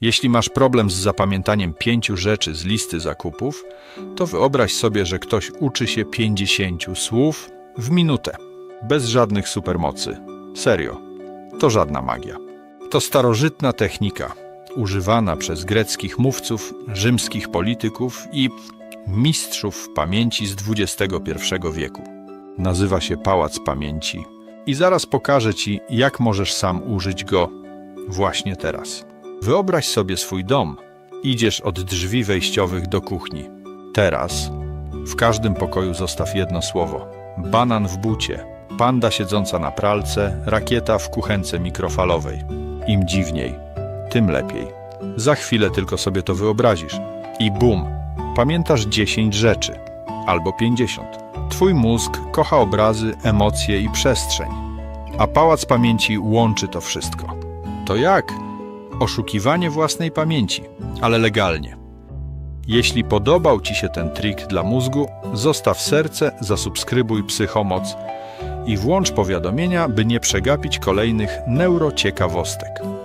Jeśli masz problem z zapamiętaniem pięciu rzeczy z listy zakupów, to wyobraź sobie, że ktoś uczy się 50 słów w minutę, bez żadnych supermocy. Serio, to żadna magia. To starożytna technika, używana przez greckich mówców, rzymskich polityków i mistrzów pamięci z XXI wieku. Nazywa się Pałac Pamięci i zaraz pokażę Ci, jak możesz sam użyć go właśnie teraz. Wyobraź sobie swój dom. Idziesz od drzwi wejściowych do kuchni. Teraz w każdym pokoju zostaw jedno słowo: banan w bucie, panda siedząca na pralce, rakieta w kuchence mikrofalowej. Im dziwniej, tym lepiej. Za chwilę tylko sobie to wyobrazisz i bum, pamiętasz 10 rzeczy albo 50. Twój mózg kocha obrazy, emocje i przestrzeń, a pałac pamięci łączy to wszystko. To jak? Oszukiwanie własnej pamięci, ale legalnie. Jeśli podobał Ci się ten trik dla mózgu, zostaw serce, zasubskrybuj Psychomoc i włącz powiadomienia, by nie przegapić kolejnych neurociekawostek.